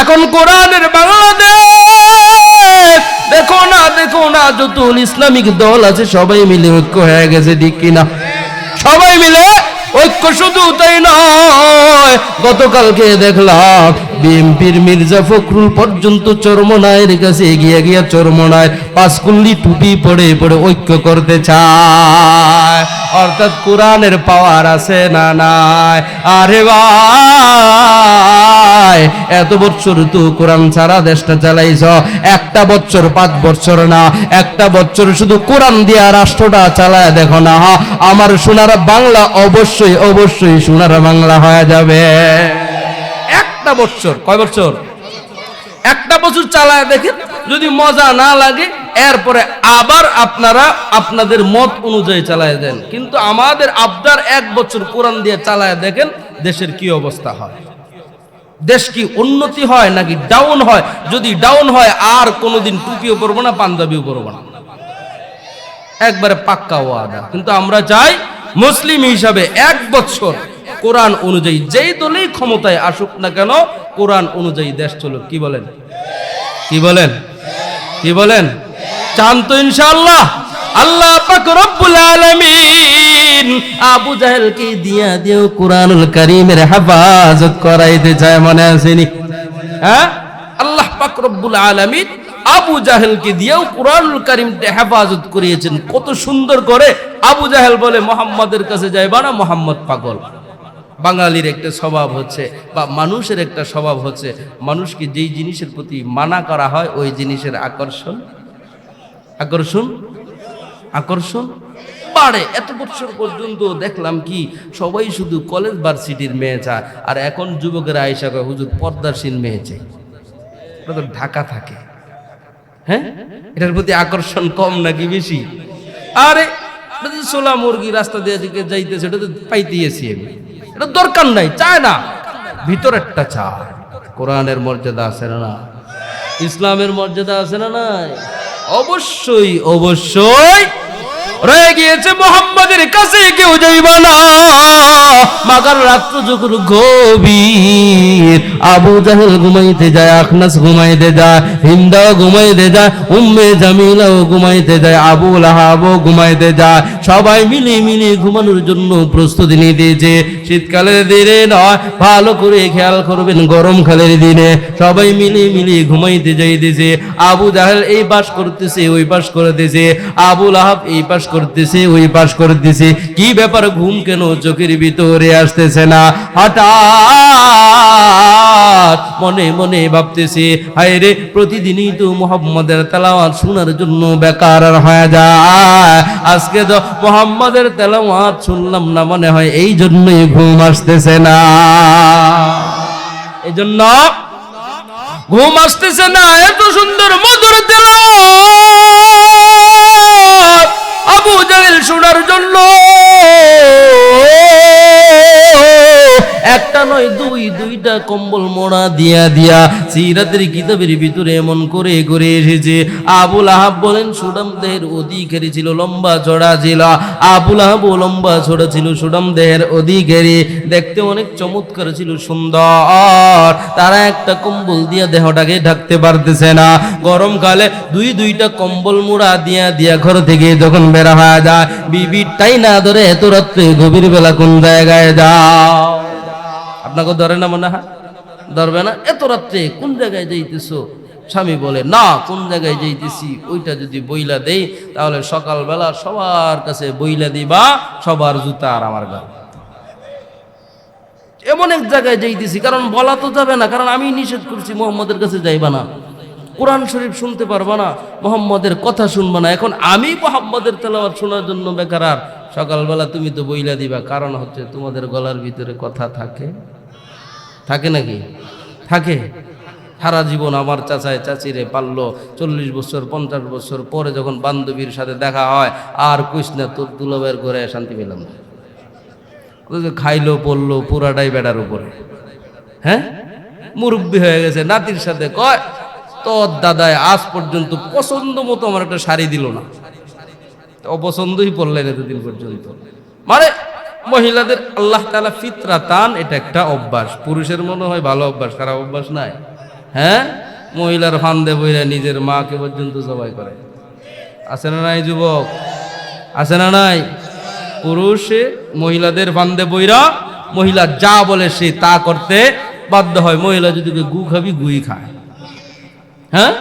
এখন কোরআনের বাংলাদেশ। দেখো না দেখো না যত ইসলামিক দল আছে, সবাই মিলে ঐক্য হয়ে গেছে, ঠিক কিনা? সবাই মিলে ঐক্য শুধু তাই নয়। গতকালকে দেখলাম, বিএনপির মির্জা ফখরুল পর্যন্ত চরমনায়ের কাছে এগিয়ে গিয়া চরমনায় পাঁচকুল্লি টুপি পড়ে পড়ে ঐক্য করতে চায়। অর্থাৎ কোরআনের পাওয়ার আছে না নাই? আরে ভাই এত বছর তো কোরআন ছাড়া দেশটা চালাইছ। একটা বছর পাঁচ বছর না, একটা বছর শুধু কোরআন দিয়া রাষ্ট্রটা চালায় দেখো না। আমার সোনার বাংলা অবশ্যই অবশ্যই সোনার বাংলা হয়ে যাবে। একটা বছর কয় বছর একটা বছর চালায় দেখেন, যদি মজা না লাগে, এরপরে আবার আপনারা আপনাদের মত অনুযায়ী চালায় দেন। কিন্তু আমাদের আবদার এক বছর কোরআন দিয়ে চালায় দেখেন, দেশের কি অবস্থা হয়। দেশ কি উন্নতি হয় নাকি ডাউন হয়? যদি ডাউন হয়, আর কোনোদিন টুপিও পরবো না, পাঞ্জাবিও পরবো না। একবারে পাক্কা ওয়াদা। কিন্তু আমরা চাই মুসলিম হিসাবে এক বছর কোরআন অনুযায়ী যেই দলেই ক্ষমতায় আসুক না কেন, কোরআন অনুযায়ী দেশ চলুক। কি বলেন? কি বলেন? কি বলেন? চান তো ইনশাআল্লাহ। আল্লাহ পাক রব্বুল আলামিন আবু জাহেলকে দিয়া দিও কোরআনুল কারীমের হেফাজত করাইতে চায় মনে আসেনি হ্যাঁ? আল্লাহ পাক রব্বুল আলামিন আবু জাহেলকে দিয়েও কোরআনুল কারীমটা হেফাজত করিয়েছেন। কত সুন্দর করে আবু জাহেল বলে, মোহাম্মদের কাছে যাইবা না, মোহাম্মদ পাগল। বাঙালির একটা স্বভাব হচ্ছে বা মানুষের একটা স্বভাব হচ্ছে, মানুষকে যেই জিনিসের প্রতি মানা করা হয়, ওই জিনিসের আকর্ষণ। আকর্ষণ? আকর্ষণ? বাড়ে। এত বছর পর্যন্ত দেখলাম কি, সবাই শুধু কলেজ ভার্সিটির মেয়ে চায়, আর এখন যুবকেরা আইসা কয়, হুজুর পর্দাসীন মেয়ে চাই। তো ঢাকা থাকে। হ্যাঁ? এটার প্রতি আকর্ষণ কম নাকি বেশি? আরে সোলা মুরগি রাস্তা দিয়ে যাইতেছে, এটা তো পাইতেছি আমি। এটা দরকার নাই, চায় না। ভিতরেরটা চায়। কোরআনের মর্যাদা আছে না না ইসলামের মর্যাদা আছে না নাই? অবশ্যই অবশ্যই রয়ে গিয়েছে মোহাম্মদের কাছে, কেউ যাইব না মাগার রাত্র যখন গভীর, আবু জাহেল ঘুমাইতে যায়, আখনাস ঘুমাইতে যায় হিন্দাও ঘুমাইতে যায়, উম্মে জামিলাও ঘুমাইতে যায়, আবু লাহাবও ঘুমাইতে যায়, সবাই মিলে মিলে ঘুমানোর জন্য প্রস্তুতি নিতেছে শীতকালের দিনে নয়, ভালো করে খেয়াল করবেন গরমকালের দিনে। সবাই মিলে মিলে ঘুমাইতে যাইতেছে। আবু জাহেল এই পাশ করতেছে, ওই পাশ করতেছে। আবু লাহাব এই পাশ করতেছে, ওই পাশ করতেছে। কি ব্যাপার, ঘুম কেন চোখের ভিতরে আসতেছে না? হঠাৎ মনে মনে ভাবতেছে হায় রে প্রতিদিনই তো মোহাম্মদের তেলাওয়াত শোনার জন্য বেকার হয়ে যায়। আজকে তো মোহাম্মদের তেলাওয়াত শুনলাম না মনে হয় এই জন্যই ঘুম আসতেছে না। এই জন্য ঘুম আসতেছে না, এত সুন্দর মধুর তেলাওয়াত আবু জাহেল শোনার জন্য। একটা নয়, দুই, দুইটা কম্বল মোড়া দিয়া দিয়া সিরাতের কিতাবের ভিতরে এমন করে করে এসেছে। আবুল আহাব বলেন সুডাম দেহের অধিকারী ছিল লম্বা চড়া ছিল আবুল আহাব লম্বা চড়া ছিল সুডাম দেহের অধিকারী। দেখতে অনেক চমৎকার ছিল, সুন্দর। তারা একটা কম্বল দিয়া দেহটাকে ঢাকতে পারতেছে না। গরমকালে দুই, দুইটা কম্বল মোড়া দিয়া দিয়া ঘর থেকে যখন বের হয়ে যায় বিবিটাই না ধরে এত রাত্রে গভীর বেলা কোন জায়গায় যাও আপনাকে ধরে না মনে হয়? ধরবে না? এত রাত্রে কোন জায়গায় যাইতেছো? স্বামী বলে, না, কোন জায়গায় যাইতেছি? ওইটা যদি বইলা দেই, তাহলে সকালবেলা সবার কাছে বইলা দিবা, সবার জুতা আর আমার গা এমন এক জায়গায় যাইতেছি, কারণ বলা তো যাবে না, কারণ আমি নিষেধ করছি, মোহাম্মদের কাছে যাইবা না। কোরআন শরীফ শুনতে পারবা না, মোহাম্মদের কথা শুনবা না। এখন আমি মোহাম্মদের তেলাওয়াত শোনার জন্য বেকার, আর সকালবেলা তুমি তো বইলা দিবা, কারণ হচ্ছে তোমাদের গলার ভিতরে কথা থাকে। থাকে নাকি? থাকে। সারা জীবন আমার চাচায়, চাচিরে পারল চল্লিশ বছর, পঞ্চাশ বছর পরে যখন বান্ধবীর সাথে দেখা হয়, আর কইস না, তোর দুলবের ঘরে শান্তি পেলাম না। খাইলো, পড়ল পুরাটাই বেড়ার উপরে। হ্যাঁ? মুরব্বী হয়ে গেছে, নাতির সাথে কয়, তোর দাদায় আজ পর্যন্ত পছন্দ মতো আমার একটা শাড়ি দিল না। অপছন্দই পড়লেন এতদিন পর্যন্ত। মানে মহিলাদের আল্লাহ তালা ফিতরা তান এটা একটা অভ্যাস। পুরুষের মনে হয় ভালো অভ্যাস, খারাপ অভ্যাস নাই। হ্যাঁ? মহিলার ফান্দে বইরা নিজের মাকে পর্যন্ত জবাই করে। আছে না নাই, যুবক? আছে না নাই? পুরুষে মহিলাদের ফান্দে বইরা মহিলা যা বলে সে তা করতে বাধ্য হয়। মহিলা যদি গু খাবি, গুই খায়। হ্যাঁ?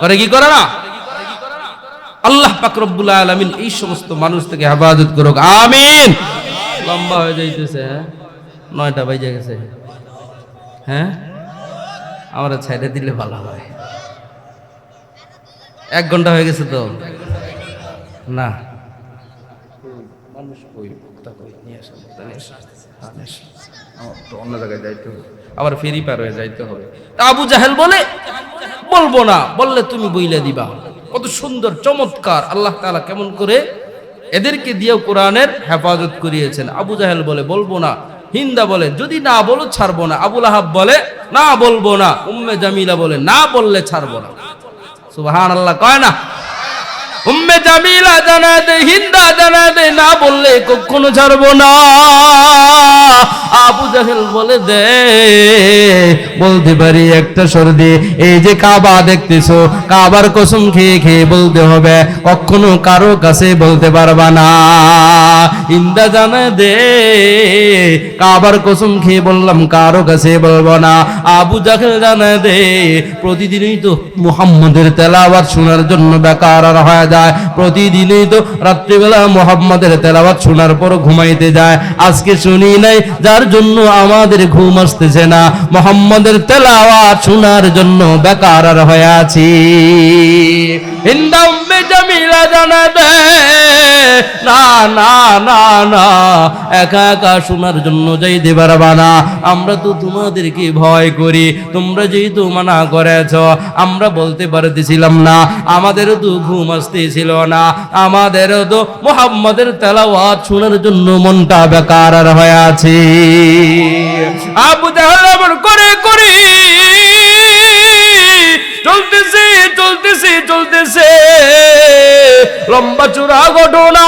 করে কি করে না? আল্লাহ পাক রব্বুল আলামিন এই সমস্ত মানুষ থেকে হেফাজত করুক। আমিন। লম্বা হয়ে যাইতেছে হ্যাঁ? নয়টা বাজে গেছে। হ্যাঁ? আমরা ছেড়ে দিলে ভালো হয়। এক ঘণ্টা হয়ে গেছে তো? না। মানুষ কই নিয়ে অন্য জায়গায় যাইতে হবে। আবার ফেরি পার হয়ে যাইতে হবে। তা আবু জাহেল বলে, বলব না, বললে তুমি বইলে দিবা। কত সুন্দর, চমৎকার, আল্লাহ তাআলা কেমন করে এদেরকে দিয়েও কোরআনের হেফাজত করিয়েছেন। আবু জাহেল বলে, বলব না। হিন্দা বলে, যদি না বলো, ছাড়বো না। আবুল আহাব বলে, না বলব না। উম্মে জামিলা বলে, না বললে ছাড়বো না। সুবাহ আল্লাহ কয় না? উম্মে জামিলা জানা দে, হিন্দা জানা দে, না বললে কখনো ছাড়বো না। আবু জাহেল বলে, দে, বলতে পারি একটা সর্দি। এই যে কাবা দেখতেছো, কাবার কসম খেয়ে খেয়ে বলতে হবে, কখনো কারও কাছে বলতে পারবা না। হিন্দা জানা দে, কাবার কসম খেয়ে বললাম, কারও কাছে বলব না। আবু জাহেল জানা দে, প্রতিদিনই তো মুহাম্মদের তেলাওয়াত শোনার জন্য বেকার আর হয়ে যায়, প্রতিদিনই তো রাত্রিবেলা মোহাম্মদের তেলাওয়াত শোনার পর ঘুমাইতে যায়। আজকে শুনি নাই, যার জন্য আমাদের ঘুম আসতেছে না। মোহাম্মদের তেলাওয়াত শোনার জন্য বেকার হয়ে আছি। হিন্দা জামিলা জানা দে না না না না। একা একা শোনার জন্য যাইতে পারবা না আমরা তো তোমাদেরকে ভয় করি, তোমরা যেহেতু মানা করেছ, আমরা বলতে পারতেছিলাম না, আমাদেরও তো ঘুম আসতেছিল না, আমাদেরও তো মোহাম্মদের তেলাওয়াত শোনার জন্য মনটা বেকার হয়ে আছে। আবু জাহাল করে, করি চলতেছে চলতেছে চলতেছে। লম্বা চূড়া ঘটনা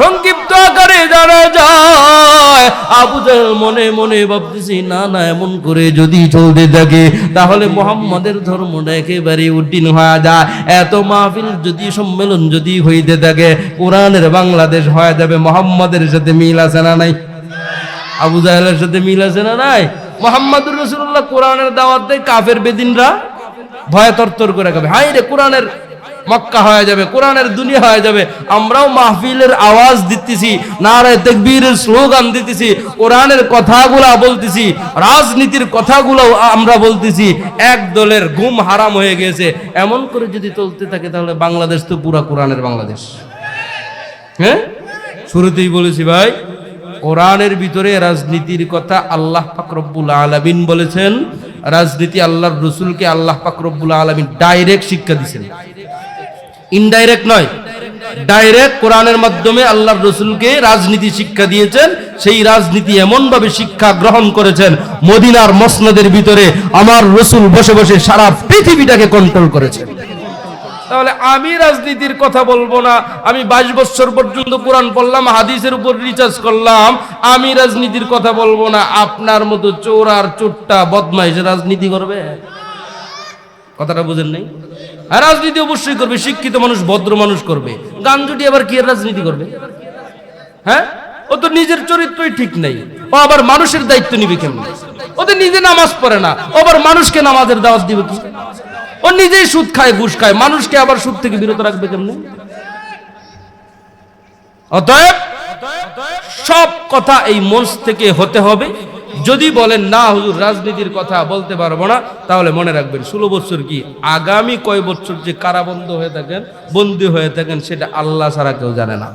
সংক্ষিপ্ত আকারে জানা যায়। আবু জাহেল মনে মনে ভাবতেছি, না না, এমন করে যদি চলতে থাকে, তাহলে মোহাম্মদের ধর্মটা একেবারে উদ্দিন হয়ে যায়। এত মাহফিল যদি, সম্মেলন যদি হইতে থাকে, কোরআনের বাংলাদেশ হয়ে যাবে, মোহাম্মদের সাথে মিল আছে না নাই? আবু জাহেলের সাথে মিল আছে না নাই? মোহাম্মদুর রসুল্লাহ কোরআনের দাওয়াত দেয় কাফের বেদিনরা। ভয় তরতর করে খাবে। হাই রে, কোরআনের মক্কা হয়ে যাবে, কোরআনের দুনিয়া হয়ে যাবে। আমরাও মাহফিলের আওয়াজ দিতেছি, নারায় তেকবীরের স্লোগান দিতেছি, কোরআনের কথাগুলা বলতেছি, রাজনীতির কথাগুলো আমরা বলতেছি। এক দলের ঘুম হারাম হয়ে গেছে। এমন করে যদি চলতে থাকে, তাহলে বাংলাদেশ তো পুরা কোরআনের বাংলাদেশ। হ্যাঁ? শুরুতেই বলেছি ভাই, কোরআনের ভিতরে রাজনীতির কথা আল্লাহ পাক রব্বুল আলামিন বলেছেন রাজনীতি আল্লাহর রসুলকে আল্লাহ পাক রব্বুল আলামিন ডাইরেক্ট শিক্ষা দিয়েছেন ইনডাইরেক্ট নয় ডাইরেক্ট কোরআনের মাধ্যমে আল্লাহর রসুলকে রাজনীতি শিক্ষা দিয়েছেন, সেই রাজনীতি এমনভাবে শিক্ষা গ্রহণ করেছেন, মদিনার মসনদের ভিতরে আমার রসুল বসে বসে সারা পৃথিবীটাকে কন্ট্রোল করেছেন। তাহলে আমি রাজনীতির কথা বলব না। আমি বাইশ বছর পর্যন্ত কোরআন পড়লাম, হাদিসের উপর রিচার্জ করলাম। আমি রাজনীতির কথা বলব না। আপনার মতো চোর আর চোরটা বদমাইশ রাজনীতি করবে? কথাটা বুঝেন নাই? রাজনীতি অবশ্যই করবে, শিক্ষিত মানুষ ভদ্র মানুষ করবে। গান জুটি আবার কি রাজনীতি করবে? হ্যাঁ? ও তো নিজের চরিত্রই ঠিক নাই। ও আবার মানুষের দায়িত্ব নিবে কেমন? ও তো নিজে নামাজ পড়ে না। ও আবার মানুষকে নামাজের দাওয়াত দিবে কি? ও নিজেই সুদ খায়, ঘুষ খায়। মানুষকে আবার সুদ থেকে বিরত রাখবে কেমনে? অতএব সব কথা এই মঞ্চ থেকে হতে হবে। যদি বলেন, না, হুজুর, রাজনীতির কথা বলতে পারব না, তাহলে মনে রাখবেন, ষোলো বছর কি আগামী কয় বছর যে কারাবন্ধ হয়ে থাকেন, বন্দী হয়ে থাকেন, সেটা আল্লাহ ছাড়া কেউ জানে না।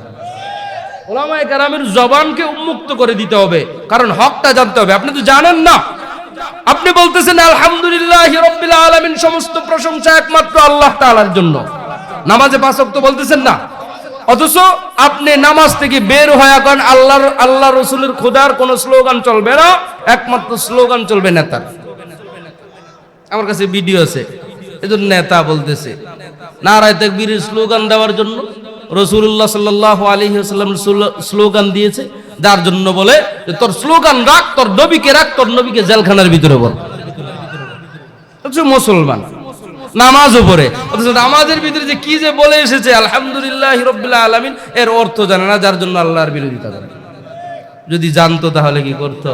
ওলামায়ে কেরামের জবানকে উন্মুক্ত করে দিতে হবে। কারণ হকটা জানতে হবে। আপনি তো জানেন না। আপনি বলতেছেন, আলহামদুলিল্লাহ রব্বিল আলামিন সমস্ত প্রশংসা একমাত্র আল্লাহ তাআলার জন্য। নামাজে পাঁচ ওয়াক্ত বলতেছেন না। অথচ আপনি নামাজ থেকে বের হয়ে এখন আল্লাহর আল্লাহ রসুলের খোদার কোনো স্লোগান চলবে না, একমাত্র স্লোগান চলবে নেতার আমার কাছে ভিডিও আছে, এজন্য নেতা বলতেছে। নারায় তাকবীরের স্লোগান দেওয়ার জন্য রসুল্লাহ সাল্লাহ আলী সাল্লাম স্লোগান দিয়েছে যার জন্য বলে তোর স্লোগান রাখ, তোর নবীকে রাখ, তোর নবীকে জেলখানার ভিতরে বল। মুসলমান নামাজও অথচ নামাজের ভিতরে যে কি যে বলে এসেছে, আলহামদুলিল্লাহ হিরবুল্লাহ আলমিন, এর অর্থ জানে না, যার জন্য আল্লাহর বিরোধিতা করে। যদি জানতো তাহলে কি করতো?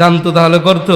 জানতো তাহলে করতো?